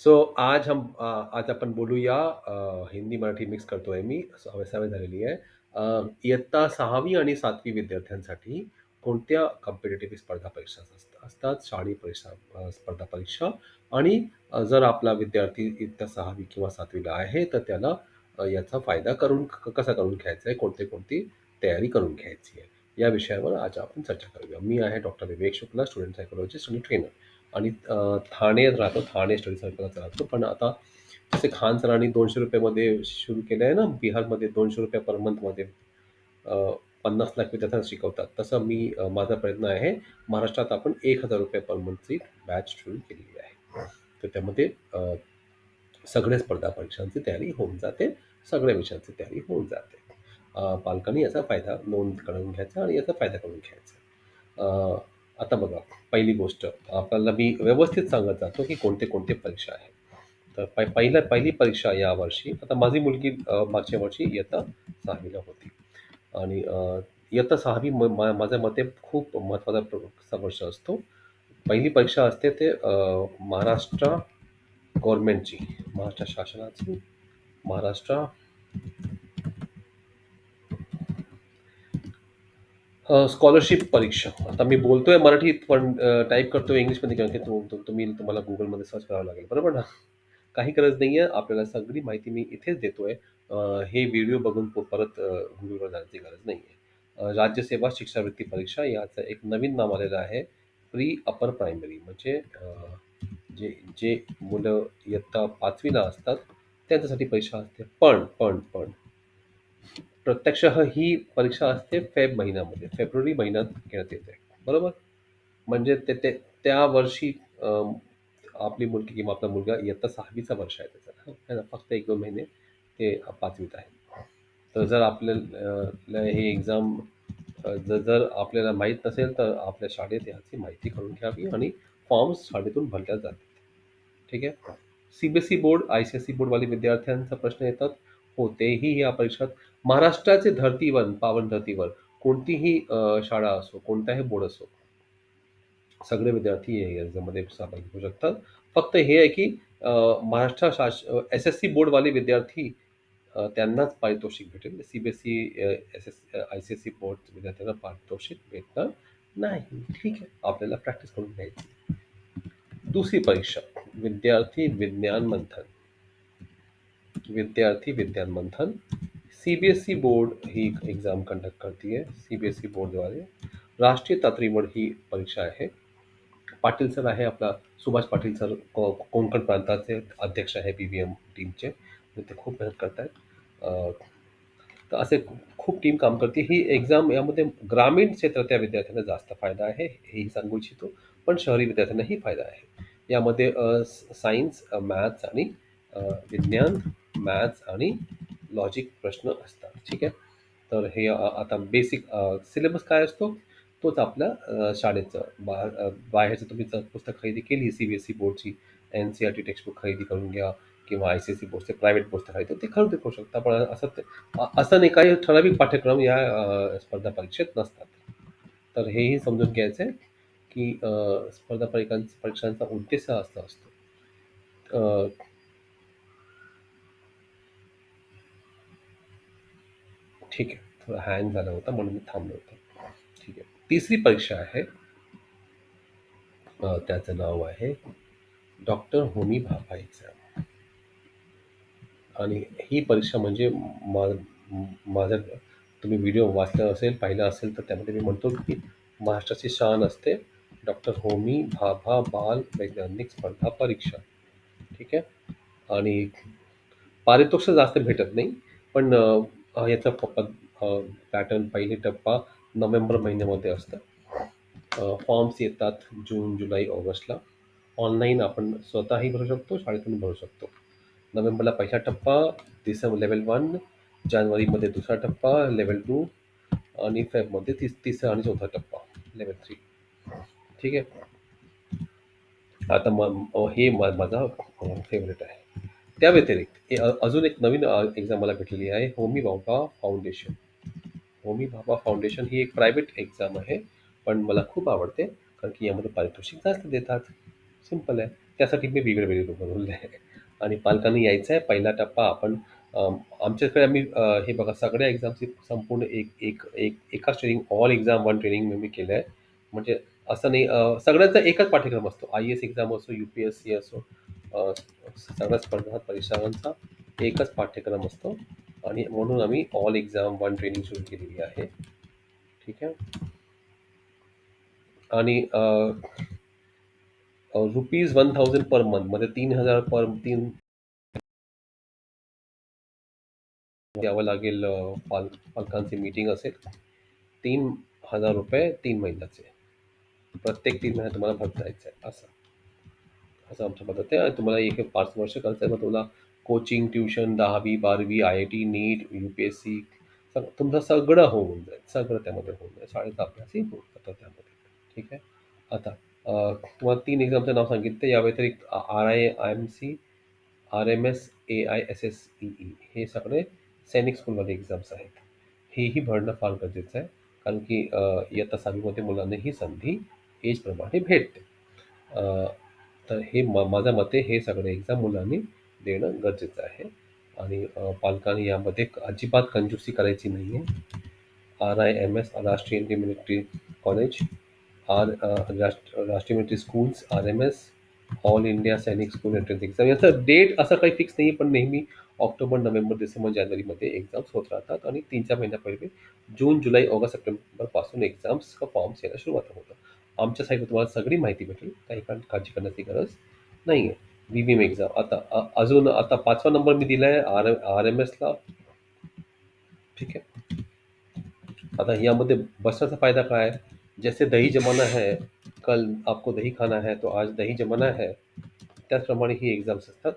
So आज हम अ, आज आपण बोलूया अ, हिंदी मराठी मिक्स करतोय मी सहावी झालेली आहे. अ, इयत्ता सहावी आणि सातवी विद्यार्थ्यांसाठी कोणत्या कॉम्पिटेटिव्ह स्पर्धा परीक्षा असतात असतात शालेय परीक्षा अ, स्पर्धा परीक्षा आणि अ, जर आपला विद्यार्थी इयत्ता सहावी किंवा सातवीला आहे तर त्याला अ, याचा फायदा करून क कसा करून घ्यायचा आहे, कोणती-कोणती तयारी करून घ्यायची आहे. या विषयावर आज आपण चर्चा करूया. मी आहे doctor Vivek Shukla, student psychologist आणि ट्रेनर. आणि ठाणे राहतो. ठाणे स्टडी सर्कलला राहतो. पण आता जसे खान सरांनी दोनशे रुपयामध्ये सुरू केलं आहे ना, बिहारमध्ये ₹200 पर मंथमध्ये पन्नास लाख विद्यार्थ्यांना शिकवतात. तसं मी माझा प्रयत्न आहे. महाराष्ट्रात आपण ₹1000 पर मंथची बॅच सुरू केलेली आहे. तर त्यामध्ये सगळ्या स्पर्धा परीक्षांची तयारी होऊन जाते. सगळ्या विषयांची तयारी होऊन जाते. पालकांनी याचा फायदा नोंद करून घ्यायचा आणि याचा फायदा करून घ्यायचा. आता बघा पहिली गोष्ट आपल्याला मी व्यवस्थित सांगत जातो, की कोणते-कोणते परीक्षा आहेत. तर प पहिल्या पहिली परीक्षा यावर्षी आता माझी मुलगी मागच्या वर्षी इयत्ता सहावीला होती आणि इयत्ता सहावी म मा माझ्या मते खूप महत्त्वाचा प्र वर्ष असतो. पहिली परीक्षा असते ते महाराष्ट्र गव्हर्मेंटची महाराष्ट्र शासनाची, महाराष्ट्र स्कॉलरशिप परीक्षा. आता मी बोलतोय मराठीत पण टाईप करतोय इंग्लिशमध्ये किंवा की तुम्ही तुम्हाला गुगलमध्ये सर्च करावं लागेल. बरोबर ना? काही गरज नाही आहे आपल्याला सगळी माहिती मी इथेच देतोय. अ, हे व्हिडिओ बघून प परत अ, जाण्याची गरज नाही आहे राज्यसेवा शिष्यवृत्ती परीक्षा याचं एक नवीन नाव आलेलं आहे. प्री अपर प्रायमरी म्हणजे अ, जे जे मुलं इयत्ता पाचवीला असतात त्यांच्यासाठी परीक्षा असते. पण, पण, पण प्रत्यक्षतः ही परीक्षा असते फेब महिन्यामध्ये. फेब्रुवारी महिन्यात घेण्यात येते. बरोबर? म्हणजे ते ते त्या वर्षी आपली मुलगी किंवा आपला मुलगा इयत्ता 6वीचा वर्ष आहे त्याचा. है ना? फक्त 1-2 महिने ते 5वीत आहे. तर जर आपल्याला हे एक्झाम जर जर आपल्याला माहीत नसेल तर आपल्या शाळेत याची माहिती करून घ्यावी आणि फॉर्म्स शाळेतून भरल्या जातील. ठीक आहे? सी बोर्ड, आय-सी-एस-ई बोर्डवाले विद्यार्थ्यांचा प्रश्न येतात. हो, तेही या परीक्षात महाराष्ट्राचे धर्तीवर, पावन धर्तीवर कोणतीही शाळा असो, कोणताही बोर्ड असो, सगळे विद्यार्थी या याच्यामध्ये सहभागी होऊ शकतात. फक्त हे आहे की महाराष्ट्र शास एस-एस-सी बोर्डवाले विद्यार्थी त्यांनाच पारितोषिक भेटेल. C B S C S S I C S C board विद्यार्थ्यांना पारितोषिक भेटणार नाही. ठीक आहे. आपल्याला प्रॅक्टिस करून घ्यायची. दुसरी परीक्षा विद्यार्थी विज्ञान मंथन. विद्यार्थी विज्ञान मंथन. सी-बी-एस-ई बोर्ड ही एक्झाम कंडक्ट करती है. सी-बी-एस-ई बोर्डद्वारे. राष्ट्रीय तातडीवर ही परीक्षा आहे. पाटील सर आहे आपला सुभाष पाटील सर को कोकण प्रांताचे अध्यक्ष आहे बी-बी-एम टीमचे. ते खूप मेहनत करत आहेत तर असे खूप टीम काम करते. ही एक्झाम यामध्ये ग्रामीण क्षेत्रातल्या विद्यार्थ्यांना जास्त फायदा आहे, हेही सांगू इच्छितो. पण शहरी विद्यार्थ्यांनाही फायदा आहे. यामध्ये सायन्स, मॅथ्स आणि विज्ञान, मॅथ्स आणि लॉजिक प्रश्न असतात. ठीक आहे? तर हे आता बेसिक सिलेबस काय असतो? तोच आपल्या शाळेचं बा बाहेरचं तुम्ही जर पुस्तक खरेदी केली सी-बी-एस-ई बोर्डची, N C R T textbook खरेदी करून घ्या किंवा आय सी एस सी बोर्डचे प्रायव्हेट पुस्तक आहे तर ते खरेदी करू शकता. पण असं ते असं नाही काही ठराविक पाठ्यक्रम या स्पर्धा परीक्षेत नसतात. तर हेही समजून घ्यायचं आहे, की स्पर्धा परीक्षां परीक्षांचा उद्देश असा असतो. अ ठीक आहे. थोडा हँग झाला होता म्हणून मी थांबलो होतो. ठीक आहे. तिसरी परीक्षा आहे. त्याचं नाव आहे डॉक्टर होमी भाभा एक्झाम. आणि ही परीक्षा म्हणजे मा माझा तुम्ही व्हिडिओ वाचला असेल, पाहिला असेल तर त्यामध्ये मी म्हणतो, की महाराष्ट्राची शान असते डॉक्टर होमी भाभा बाल वैज्ञानिक स्पर्धा परीक्षा. ठीक आहे? आणि पारितोषिक जास्त भेटत नाही. पण याचा प पॅटर्न पहिले टप्पा नोव्हेंबर महिन्यामध्ये असतं. फॉर्म्स येतात जून, जुलै, ऑगस्टला. ऑनलाईन आपण स्वतःही भरू शकतो, शाळेतून भरू शकतो. नोव्हेंबरला पहिला टप्पा, डिसेंबर लेवल वन जानेवारीमध्ये दुसरा टप्पा लेवल टू आणि फेबमध्ये तिस तिसरा आणि चौथा टप्पा लेव्हल थ्री ठीक आहे? आता मग हे माझा फेवरेट फेव्हरेट आहे. त्या व्यतिरिक्त अजून एक नवीन एक्झाम मला भेटलेली आहे होमी बाबा फाउंडेशन. होमी बाबा फाउंडेशन ही एक प्रायव्हेट एक्झाम आहे. पण मला खूप आवडते कारण की यामध्ये पारितोषिक जास्त देतात. सिंपल आहे. त्यासाठी मी वेगळे वेगळे रूम बनवले आहे आणि पालकांनी यायचं आहे पहिला टप्पा आपण आमच्याकडे आम्ही हे बघा सगळ्या एक्झामची संपूर्ण एक एक एक एकाच training all exam one training मी केलं आहे म्हणजे असं नाही सगळ्यांचा एकच पाठ्यक्रम असतो आय एस एक्झाम असो यू पी एस सी असो सगळ्या स्पर्धा परीक्षांचा एकच पाठ्यक्रम असतो. आणि म्हणून आम्ही ऑल एक्झाम वन ट्रेनिंग सुरू केलेली आहे. ठीक आहे? आणि rupees one thousand per month म्हणजे तीन हजार पर तीन द्यावं लागेल पाल पालकांची मीटिंग असेल. तीन हजार रुपये तीन महिन्याचे. प्रत्येक तीन महिन्यात तुम्हाला भरता यायचं आहे. असं. असं आमच्या पद्धत आहे. आणि तुम्हाला एक पाच वर्ष करायचं आहे मग तुम्हाला कोचिंग ट्युशन दहावी बारावी I I T NEET U P S C सग तुमचं सगळं होऊन जाईल. सगळं त्यामध्ये होऊन जाईल. शाळेचा अभ्यासही होऊन जातो त्यामध्ये. ठीक आहे? आता तुम्हाला तीन एक्झामचं नाव सांगितलं. या व्यतिरिक्त R I I M C R M S A I S S E E हे सगळे सैनिक स्कूलमध्ये एक्झाम्स आहेत. हेही भरणं फार गरजेचं आहे. कारण की इयत्ता सहावीमध्ये मुलांना ही संधी एजप्रमाणे भेटते. तर हे म माझ्या मते हे सगळे एक्झाम मुलांनी देणं गरजेचं आहे. आणि पालकांनी यामध्ये अजिबात कंजूसी करायची नाही आहे आर आय एम एस राष्ट्रीय इंडियन मिलिटरी कॉलेज आर राष्ट्र राष्ट्रीय military schools R M S all India Sainik school entrance exam याचं डेट असं काही फिक्स नाही आहे पण नेहमी ऑक्टोबर नोव्हेंबर डिसेंबर जानेवारीमध्ये एक्झाम्स होत राहतात आणि तीन चार महिन्या पहिले जून जुलै ऑगस्ट सप्टेंबरपासून एक्झाम्स का फॉर्म्स यायला सुरुवात होतं. आमच्या साईडला तुम्हाला सगळी माहिती भेटेल. काही कारण काळजी करण्याची गरज नाही आहे व्ही व्ही एम एक्झाम आता अजून आता पाचवा नंबर मी दिला आहे आर आर एम एसला ठीक आहे? आता यामध्ये बसण्याचा फायदा काय आहे? जैसे दही जमाना है कल आपको दही खाना है तो आज दही जमाना है. त्याचप्रमाणे ही एक्झाम्स असतात.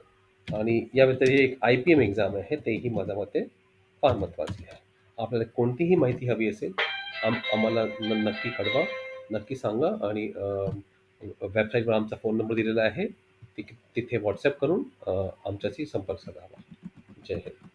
आणि या व्यतिरिक्त एक आय पी एम एक्झाम आहे तेही माझ्या मते फार महत्त्वाची आहे. आपल्याला कोणतीही माहिती हवी असेल आम आम्हाला न नक्की कळवा नक्की सांगा आणि वेबसाईटवर आमचा फोन नंबर दिलेला आहे ति तिथे व्हॉट्सॲप करून आमच्याशी संपर्क साधावा जय हिंद.